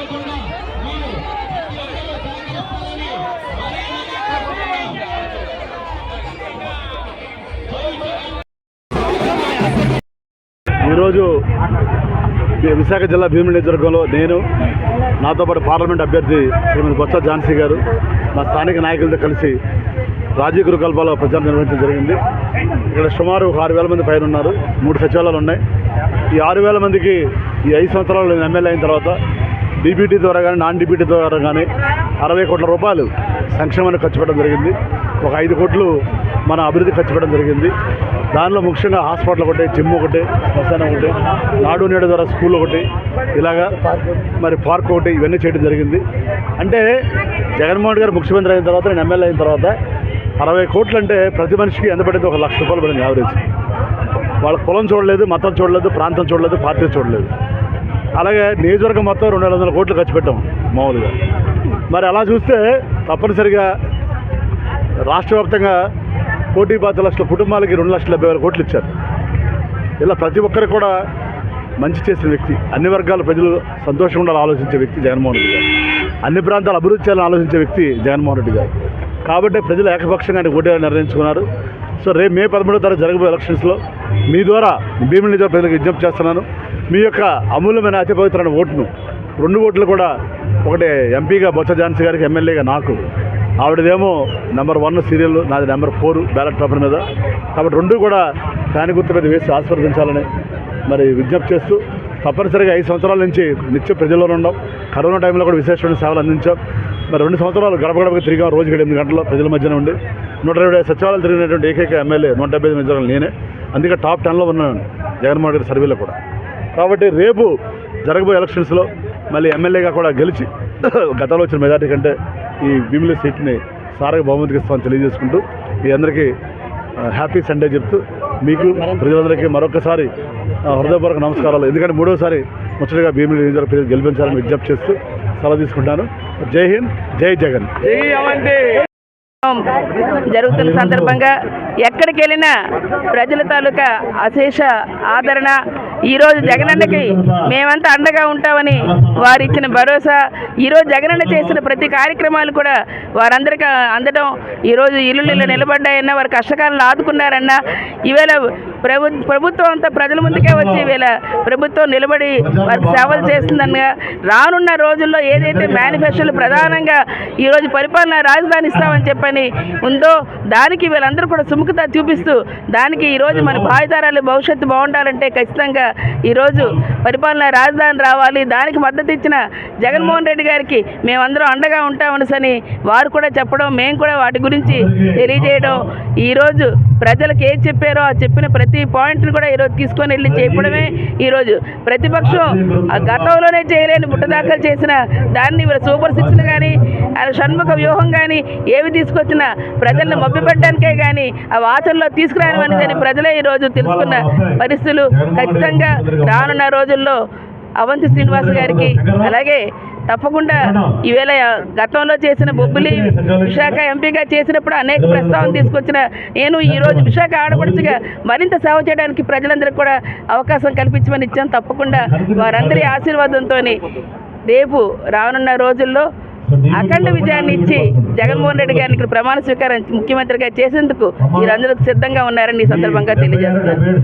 తప్పకుండా మీరు ఈరోజు విశాఖ జిల్లా భీమిలి నియోజకవర్గంలో నేను నాతో పాటు పార్లమెంట్ అభ్యర్థి శ్రీమతి బొత్స ఝాన్సీ గారు మా స్థానిక నాయకులతో కలిసి రాజీవ్ గురుకల్పాలో ప్రచారం నిర్వహించడం జరిగింది. ఇక్కడ సుమారు ఒక ఆరు వేల మంది పైన ఉన్నారు. మూడు సచివాలయాలు ఉన్నాయి. ఈ ఆరు వేల మందికి ఈ ఐదు సంవత్సరాలు నేను ఎమ్మెల్యే అయిన తర్వాత డీబీటీ ద్వారా కానీ నాన్ డీబీటీ ద్వారా కానీ అరవై కోట్ల రూపాయలు సంక్షేమానికి ఖర్చు పెట్టడం జరిగింది. ఒక ఐదు కోట్లు మన అభివృద్ధి ఖర్చు పెట్టడం జరిగింది. దానిలో ముఖ్యంగా హాస్పిటల్ ఒకటి జిమ్ ఒకటి శ్మశానం ఒకటి నాడు నేడు ద్వారా స్కూల్ ఒకటి ఇలాగా మరి పార్క్ ఒకటి ఇవన్నీ చేయడం జరిగింది. అంటే జగన్మోహన్ గారు ముఖ్యమంత్రి అయిన తర్వాత నేను ఎమ్మెల్యే అయిన తర్వాత అరవై కోట్లు అంటే ప్రతి మనిషికి ఎంత పడింది ఒక లక్ష రూపాయలు పడింది యావరేజ్. వాళ్ళ కులం చూడలేదు మతం చూడలేదు ప్రాంతం చూడలేదు పార్టీ చూడలేదు. అలాగే నియోజకవర్గం మొత్తం రెండు వేల వందల కోట్లు ఖర్చు పెట్టాం మామూలుగా. మరి అలా చూస్తే తప్పనిసరిగా రాష్ట్ర వ్యాప్తంగా కోటి పాతి లక్షల కుటుంబాలకి రెండు లక్షల డెబ్బై వేల కోట్లు ఇచ్చారు. ఇలా ప్రతి ఒక్కరికి కూడా మంచి చేసిన వ్యక్తి అన్ని వర్గాల ప్రజలు సంతోషంగా ఉండాలని ఆలోచించే వ్యక్తి జగన్మోహన్ రెడ్డి గారు. అన్ని ప్రాంతాలు అభివృద్ధి చేయాలని ఆలోచించే వ్యక్తి జగన్మోహన్ రెడ్డి గారు. కాబట్టి ప్రజలు ఏకపక్షంగా ఆయన ఓటేయాలని నిర్ణయించుకున్నారు. సో రేపు మే పదమూడో తారీఖు జరగబోయే ఎలక్షన్స్లో మీ ద్వారా భీమిలి ప్రజలకు విజ్ఞప్తి చేస్తున్నాను. మీ యొక్క అమూల్యమైన అతి పవిత్రమైన ఓటును. రెండు ఓట్లు కూడా ఒకటి ఎంపీగా బొత్స ఝాన్సీ గారికి ఎమ్మెల్యేగా నాకు. ఆవిడదేమో నెంబర్ వన్ సీరియల్ నాది నెంబర్ ఫోర్ బ్యాలెట్ పేపర్ మీద. కాబట్టి రెండు కూడా ఫ్యాన్ గుర్తు మీద వేసి ఆస్వాదించాలని మరి విజ్ఞప్తి చేస్తూ తప్పనిసరిగా ఐదు సంవత్సరాల నుంచి నిత్య ప్రజల్లోనే ఉన్నాం కరోనా టైంలో కూడా విశేషమైన సేవలు అందించాం. మరి రెండు సంవత్సరాలు గడప గడపకి తిరిగాం రోజుకి ఎనిమిది గంటల్లో ప్రజల మధ్యన ఉండి. నూట ఇరవై సచివాలయాలు తిరిగినటువంటి ఏకైక ఎమ్మెల్యే నూట డెబ్బై ఐదు నియోజకవర్గాలు నేనే. అందుకే టాప్ టెన్లో ఉన్నాను జగన్మోహన్ రెడ్డి సర్వేలో కూడా. కాబట్టి రేపు జరగబోయే ఎలక్షన్స్లో మళ్ళీ ఎమ్మెల్యేగా కూడా గెలిచి గతంలో వచ్చిన మెజార్టీ కంటే ఈ భీమిలి సీట్ని సారగా బహుమతికి ఇస్తామని తెలియజేసుకుంటూ మీ అందరికీ హ్యాపీ సండే చెప్తూ మీకు ప్రజలందరికీ మరొకసారి హృదయపూర్వక నమస్కారాలు. ఎందుకంటే మూడోసారి ముచ్చటగా భీమిలి నియోజకవర్గ ప్రజలు గెలిపించాలని విజ్ఞప్తి చేస్తూ సెలవు తీసుకుంటాను. జై హింద్ జై జగన్. జరుగుతున్న సందర్భంగా ఎక్కడికి వెళ్ళినా ప్రజల తాలూకా అశేష ఆదరణ ఈరోజు జగనన్నకి మేమంతా అండగా ఉంటామని వారు ఇచ్చిన భరోసా ఈరోజు జగనన్న చేసిన ప్రతి కార్యక్రమాలు కూడా వారందరికీ అందడం ఈరోజు ఇల్లు నిలబడ్డాయన్నా వారి కష్టకాలను ఆదుకున్నారన్నా ఈవేళ ప్రభు ప్రభుత్వం అంతా ప్రజల ముందుకే వచ్చి వీళ్ళ ప్రభుత్వం నిలబడి వారికి సేవలు చేస్తుందనగా రానున్న రోజుల్లో ఏదైతే మేనిఫెస్టోలు ప్రధానంగా ఈరోజు పరిపాలన రాజధాని ఇస్తామని చెప్పని ఉందో దానికి వీళ్ళందరూ కూడా సుముఖత చూపిస్తూ దానికి ఈరోజు మన భావితరాలు భవిష్యత్తు బాగుండాలంటే ఖచ్చితంగా ఈరోజు పరిపాలన రాజధాని రావాలి. దానికి మద్దతు ఇచ్చిన జగన్మోహన్ రెడ్డి గారికి మేమందరం అండగా ఉంటామని వారు కూడా చెప్పడం మేము కూడా వాటి గురించి తెలియజేయడం. ఈరోజు ప్రజలకు ఏది చెప్పారో ఆ చెప్పిన ప్రతి పాయింట్ని కూడా ఈరోజు తీసుకొని వెళ్ళి చెప్పడమే ఈరోజు ప్రతిపక్షం ఆ గతంలోనే చేయలేని ముట్టదాఖలు చేసిన దాన్ని వీళ్ళ సూపర్ సిక్స్లు కానీ ఆయన షణ్ముఖ వ్యూహం కానీ ఏవి తీసుకొచ్చినా ప్రజలను మభ్యపెట్టడానికే కానీ ఆ ఆచరణలో తీసుకురానివని ప్రజలే ఈరోజు తెలుసుకున్న పరిస్థితులు ఖచ్చితంగా రానున్న రోజుల్లో అవంతి శ్రీనివాస్ గారికి అలాగే తప్పకుండా ఈవేళ గతంలో చేసిన బొబ్బిలి విశాఖ ఎంపీగా చేసినప్పుడు అనేక ప్రస్తావన తీసుకొచ్చిన నేను ఈరోజు విశాఖ ఆడపడుచుగా మరింత సేవ చేయడానికి ప్రజలందరికీ కూడా అవకాశం కల్పించమని ఇచ్చాం. తప్పకుండా వారందరి ఆశీర్వాదంతో రేపు రానున్న రోజుల్లో అఖండ విజయాన్ని ఇచ్చి జగన్మోహన్ రెడ్డి గారిని ఇక్కడ ప్రమాణ స్వీకారం ముఖ్యమంత్రిగా చేసేందుకు మీరందరూ సిద్ధంగా ఉన్నారని ఈ సందర్భంగా తెలియజేస్తున్నారు